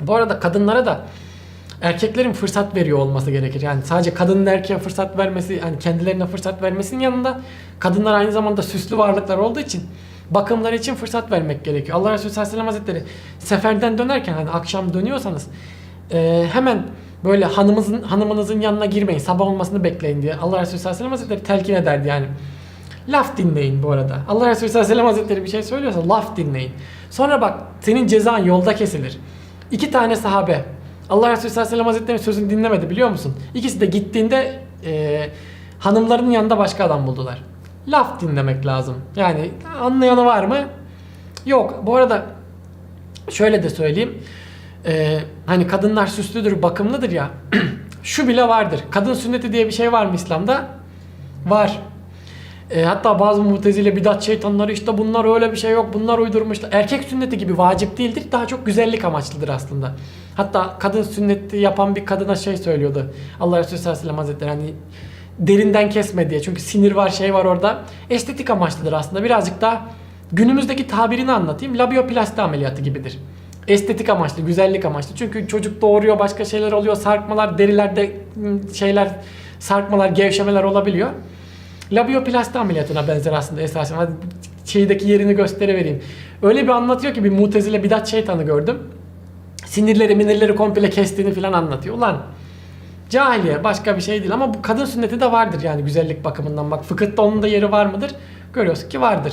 Bu arada kadınlara da erkeklerin fırsat veriyor olması gerekir. Yani sadece kadının erkeğe fırsat vermesi, yani kendilerine fırsat vermesinin yanında kadınlar aynı zamanda süslü varlıklar olduğu için bakımları için fırsat vermek gerekiyor. Allah Resulü sallallahu aleyhi ve sellem hazretleri seferden dönerken hani akşam dönüyorsanız e, hemen böyle hanımınızın hanımınızın yanına girmeyin. Sabah olmasını bekleyin diye Allah Resulü sallallahu aleyhi ve sellem hazretleri telkin ederdi yani. Laf dinleyin bu arada. Allah Resulü sallallahu aleyhi ve sellem hazretleri bir şey söylüyorsa laf dinleyin. Sonra bak senin cezan yolda kesilir. İki tane sahabe Allah Resulü sallallahu aleyhi ve sellem hazretlerinin sözünü dinlemedi biliyor musun? İkisi de gittiğinde e, hanımlarının yanında başka adam buldular. Laf dinlemek lazım. Yani anlayanı var mı? Yok. Bu arada şöyle de söyleyeyim. Ee, hani kadınlar süslüdür, bakımlıdır ya. Şu bile vardır. Kadın sünneti diye bir şey var mı İslam'da? Var. Ee, hatta bazı mutezile bidat şeytanları işte bunlar öyle bir şey yok bunlar uydurmuşlar. Erkek sünneti gibi vacip değildir. Daha çok güzellik amaçlıdır aslında. Hatta kadın sünneti yapan bir kadına şey söylüyordu. Allah Resulü sallallahu aleyhi ve hazretleri hani derinden kesme diye. Çünkü sinir var şey var orada. Estetik amaçlıdır aslında. Birazcık daha günümüzdeki tabirini anlatayım. Labioplasti ameliyatı gibidir. Estetik amaçlı, güzellik amaçlı. Çünkü çocuk doğuruyor, başka şeyler oluyor. Sarkmalar, derilerde ım, şeyler, sarkmalar, gevşemeler olabiliyor. Labioplasti ameliyatına benzer aslında esasen. Hadi şeydeki yerini gösterevereyim. Öyle bir anlatıyor ki bir mutezile bidat şeytanı gördüm. Sinirleri minirleri komple kestiğini falan anlatıyor. Ulan cahiliye başka bir şey değil ama bu kadın sünneti de vardır yani güzellik bakımından. Bak fıkıhta onun da yeri var mıdır? Görüyorsun ki vardır.